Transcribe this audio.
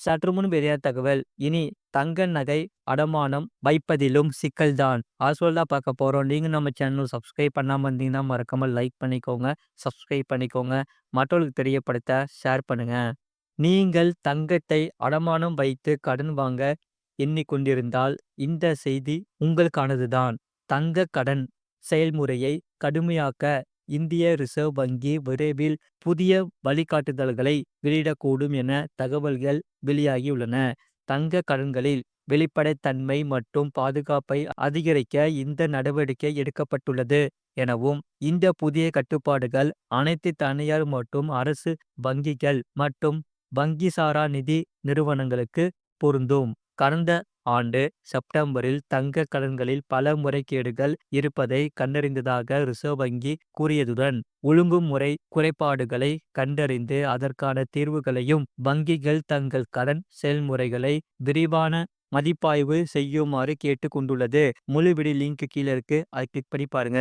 சற்று முன் வெளியான தகவல் இனி தங்க நகை அடமானம் வைப்பதிலும் சிக்கல்தான். ஆஸ்வல் பார்க்க போகிறோம் நீங்கள் நம்ம சேனல் சப்ஸ்கிரைப் பண்ணாமல் இருந்தீங்கன்னா மறக்காமல் லைக் பண்ணிக்கோங்க சப்ஸ்கிரைப் பண்ணிக்கோங்க. மற்றவர்களுக்கு தெரியப்படுத்த ஷேர் பண்ணுங்க. நீங்கள் தங்கத்தை அடமானம் வைத்து கடன் வாங்க எண்ணிக்கொண்டிருந்தால் இந்த செய்தி உங்களுக்கானதுதான். தங்க கடன் செயல்முறையை கடுமையாக்க இந்திய ரிசர்வ் வங்கி விரைவில் புதிய வழிகாட்டுதல்களை வெளியிடக்கூடும் என தகவல்கள் வெளியாகியுள்ளன. தங்க கடன்களில் வெளிப்படைத்தன்மை மற்றும் பாதுகாப்பை அதிகரிக்க இந்த நடவடிக்கை எடுக்கப்பட்டுள்ளது எனவும் இந்த புதிய கட்டுப்பாடுகள் அனைத்து தனியார் மற்றும் அரசு வங்கிகள் மற்றும் வங்கிசாரா நிதி நிறுவனங்களுக்கு பொருந்தும். கடந்த ஆண்டு செப்டம்பரில் தங்க கடன்களில் பல முறைகேடுகள் இருப்பதை கண்டறிந்ததாக ரிசர்வ் வங்கி கூறியதுடன் ஒழுங்குமுறை குறைபாடுகளை கண்டறிந்து அதற்கான தீர்வுகளையும் வங்கிகள் தங்கள் கடன் செயல்முறைகளை விரிவான மதிப்பாய்வு செய்யுமாறு கேட்டுக் கொண்டுள்ளது. முழு வீடியோ லிங்க் கீழே இருக்கு. அதை கிளிக் பண்ணி பாருங்க.